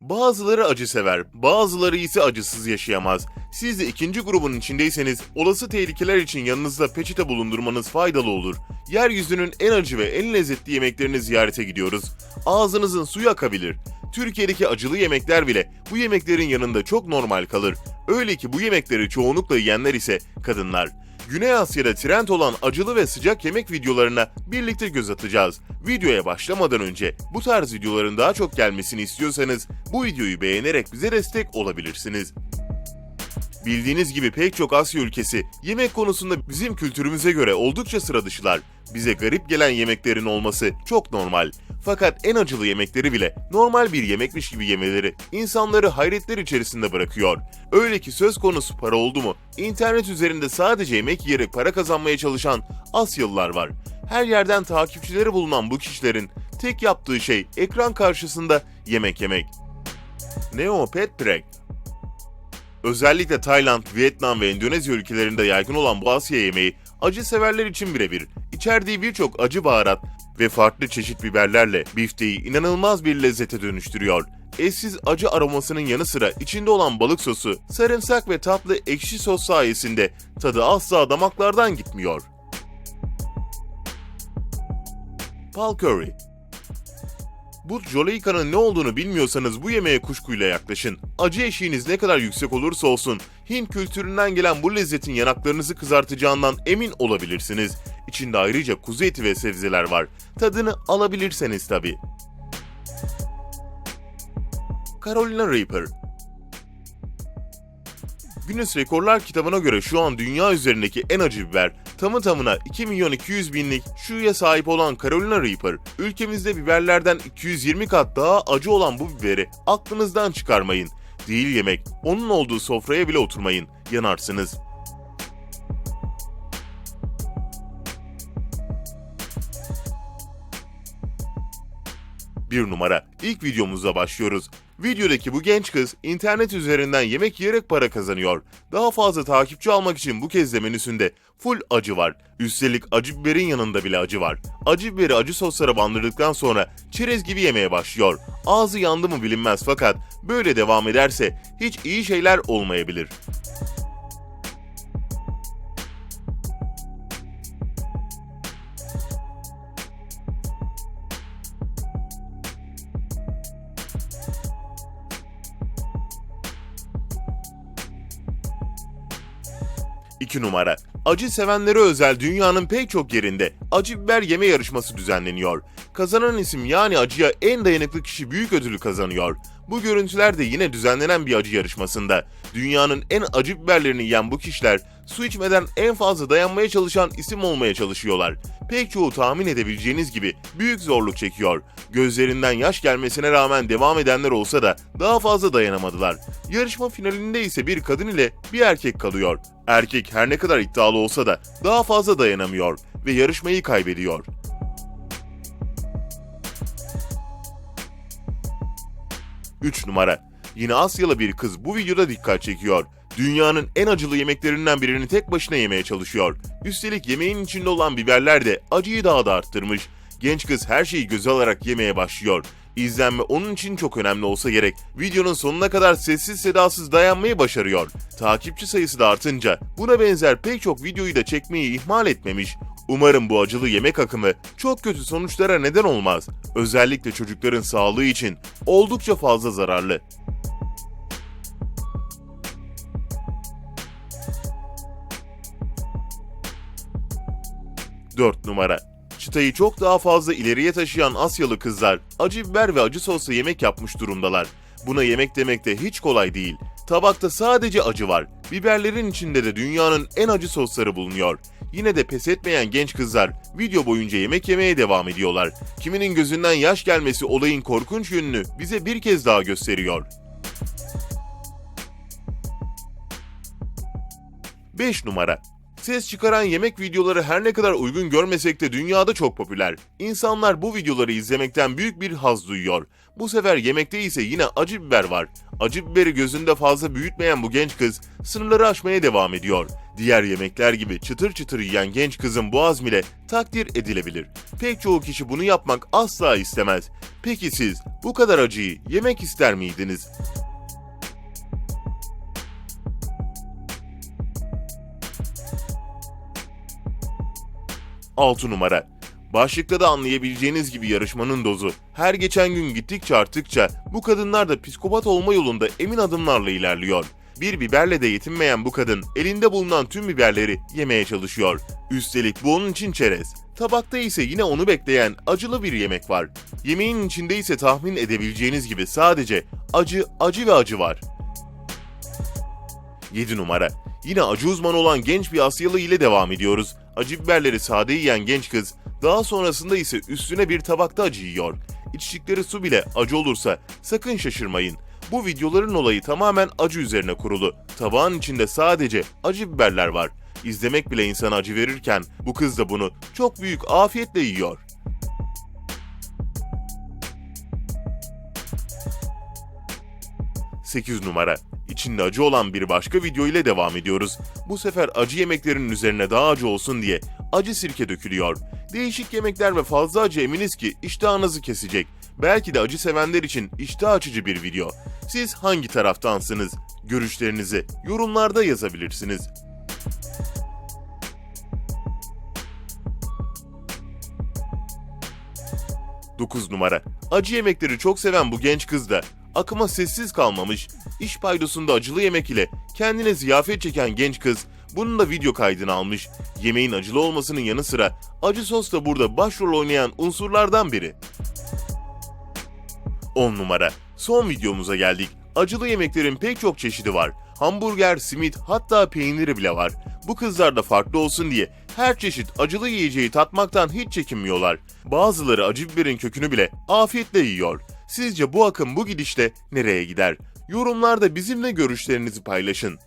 Bazıları acı sever, bazıları ise acısız yaşayamaz. Siz de ikinci grubun içindeyseniz olası tehlikeler için yanınızda peçete bulundurmanız faydalı olur. Yeryüzünün en acı ve en lezzetli yemeklerini ziyarete gidiyoruz. Ağzınızın suyu akabilir. Türkiye'deki acılı yemekler bile bu yemeklerin yanında çok normal kalır. Öyle ki bu yemekleri çoğunlukla yiyenler ise kadınlar. Güney Asya'da trend olan acılı ve sıcak yemek videolarına birlikte göz atacağız. Videoya başlamadan önce bu tarz videoların daha çok gelmesini istiyorsanız bu videoyu beğenerek bize destek olabilirsiniz. Bildiğiniz gibi pek çok Asya ülkesi yemek konusunda bizim kültürümüze göre oldukça sıra dışılar. Bize garip gelen yemeklerin olması çok normal. Fakat en acılı yemekleri bile normal bir yemekmiş gibi yemeleri insanları hayretler içerisinde bırakıyor. Öyle ki söz konusu para oldu mu internet üzerinde sadece yemek yiyerek para kazanmaya çalışan Asyalılar var. Her yerden takipçileri bulunan bu kişilerin tek yaptığı şey ekran karşısında yemek yemek. Neo Pet Prek Özellikle Tayland, Vietnam ve Endonezya ülkelerinde yaygın olan bu Asya yemeği acı severler için birebir. İçerdiği birçok acı baharat ve farklı çeşit biberlerle bifteyi inanılmaz bir lezzete dönüştürüyor. Eşsiz acı aromasının yanı sıra içinde olan balık sosu, sarımsak ve tatlı ekşi sos sayesinde tadı asla damaklardan gitmiyor. Pal Curry bu Jolaika'nın ne olduğunu bilmiyorsanız bu yemeğe kuşkuyla yaklaşın. Acı eşiğiniz ne kadar yüksek olursa olsun, Hint kültüründen gelen bu lezzetin yanaklarınızı kızartacağından emin olabilirsiniz. İçinde ayrıca kuzu eti ve sebzeler var. Tadını alabilirseniz tabii. Carolina Reaper Guinness Rekorlar kitabına göre şu an dünya üzerindeki en acı biber tamı tamına 2 milyon 200 binlik şuya sahip olan Carolina Reaper, ülkemizde biberlerden 220 kat daha acı olan bu biberi aklınızdan çıkarmayın. Değil yemek, onun olduğu sofraya bile oturmayın, yanarsınız. Bir numara. İlk videomuzla başlıyoruz. Videodaki bu genç kız internet üzerinden yemek yiyerek para kazanıyor. Daha fazla takipçi almak için bu kez de menüsünde full acı var. Üstelik acı biberin yanında bile acı var. Acı biberi acı soslara bandırdıktan sonra çerez gibi yemeye başlıyor. Ağzı yandı mı bilinmez fakat böyle devam ederse hiç iyi şeyler olmayabilir. İki numara. Acı sevenlere özel dünyanın pek çok yerinde acı biber yeme yarışması düzenleniyor. Kazanan isim yani acıya en dayanıklı kişi büyük ödülü kazanıyor. Bu görüntüler de yine düzenlenen bir acı yarışmasında. Dünyanın en acı biberlerini yiyen bu kişiler su içmeden en fazla dayanmaya çalışan isim olmaya çalışıyorlar. Pek çoğu tahmin edebileceğiniz gibi büyük zorluk çekiyor. Gözlerinden yaş gelmesine rağmen devam edenler olsa da daha fazla dayanamadılar. Yarışma finalinde ise bir kadın ile bir erkek kalıyor. Erkek her ne kadar iddialı olsa da daha fazla dayanamıyor ve yarışmayı kaybediyor. Üç numara. Yine Asyalı bir kız bu videoda dikkat çekiyor. Dünyanın en acılı yemeklerinden birini tek başına yemeye çalışıyor. Üstelik yemeğin içinde olan biberler de acıyı daha da arttırmış. Genç kız her şeyi göze alarak yemeye başlıyor. İzlenme onun için çok önemli olsa gerek. Videonun sonuna kadar sessiz sedasız dayanmayı başarıyor. Takipçi sayısı da artınca buna benzer pek çok videoyu da çekmeyi ihmal etmemiş. Umarım bu acılı yemek akımı çok kötü sonuçlara neden olmaz. Özellikle çocukların sağlığı için oldukça fazla zararlı. Dört numara. Çıtayı çok daha fazla ileriye taşıyan Asyalı kızlar acı biber ve acı sosla yemek yapmış durumdalar. Buna yemek demek de hiç kolay değil. Tabakta sadece acı var. Biberlerin içinde de dünyanın en acı sosları bulunuyor. Yine de pes etmeyen genç kızlar video boyunca yemek yemeye devam ediyorlar. Kiminin gözünden yaş gelmesi olayın korkunç yönünü bize bir kez daha gösteriyor. 5 numara Ses çıkaran yemek videoları her ne kadar uygun görmesek de dünyada çok popüler. İnsanlar bu videoları izlemekten büyük bir haz duyuyor. Bu sefer yemekte ise yine acı biber var. Acı biberi gözünde fazla büyütmeyen bu genç kız sınırları aşmaya devam ediyor. Diğer yemekler gibi çıtır çıtır yiyen genç kızın bu azmiyle takdir edilebilir. Pek çoğu kişi bunu yapmak asla istemez. Peki siz bu kadar acıyı yemek ister miydiniz? 6 numara. Başlıkta da anlayabileceğiniz gibi yarışmanın dozu her geçen gün gittikçe arttıkça bu kadınlar da psikopat olma yolunda emin adımlarla ilerliyor. Bir biberle de yetinmeyen bu kadın elinde bulunan tüm biberleri yemeye çalışıyor. Üstelik bu onun için çerez. Tabakta ise yine onu bekleyen acılı bir yemek var. Yemeğin içinde ise tahmin edebileceğiniz gibi sadece acı, acı ve acı var. 7 numara. Yine acı uzmanı olan genç bir Asyalı ile devam ediyoruz. Acı biberleri sade yiyen genç kız, daha sonrasında ise üstüne bir tabakta acı yiyor. İçtikleri su bile acı olursa sakın şaşırmayın. Bu videoların olayı tamamen acı üzerine kurulu. Tabağın içinde sadece acı biberler var. İzlemek bile insana acı verirken bu kız da bunu çok büyük afiyetle yiyor. Sekiz numara. İçinde acı olan bir başka video ile devam ediyoruz. Bu sefer acı yemeklerin üzerine daha acı olsun diye acı sirke dökülüyor. Değişik yemekler ve fazla acı eminiz ki iştahınızı kesecek. Belki de acı sevenler için iştah açıcı bir video. Siz hangi taraftansınız? Görüşlerinizi yorumlarda yazabilirsiniz. Dokuz numara. Acı yemekleri çok seven bu genç kız da akıma sessiz kalmamış, iş paydosunda acılı yemek ile kendine ziyafet çeken genç kız bunun da video kaydını almış. Yemeğin acılı olmasının yanı sıra acı sos da burada başrol oynayan unsurlardan biri. 10 numara. Son videomuza geldik. Acılı yemeklerin pek çok çeşidi var. Hamburger, simit hatta peyniri bile var. Bu kızlar da farklı olsun diye her çeşit acılı yiyeceği tatmaktan hiç çekinmiyorlar. Bazıları acı biberin kökünü bile afiyetle yiyor. Sizce bu akım bu gidişle nereye gider? Yorumlarda bizimle görüşlerinizi paylaşın.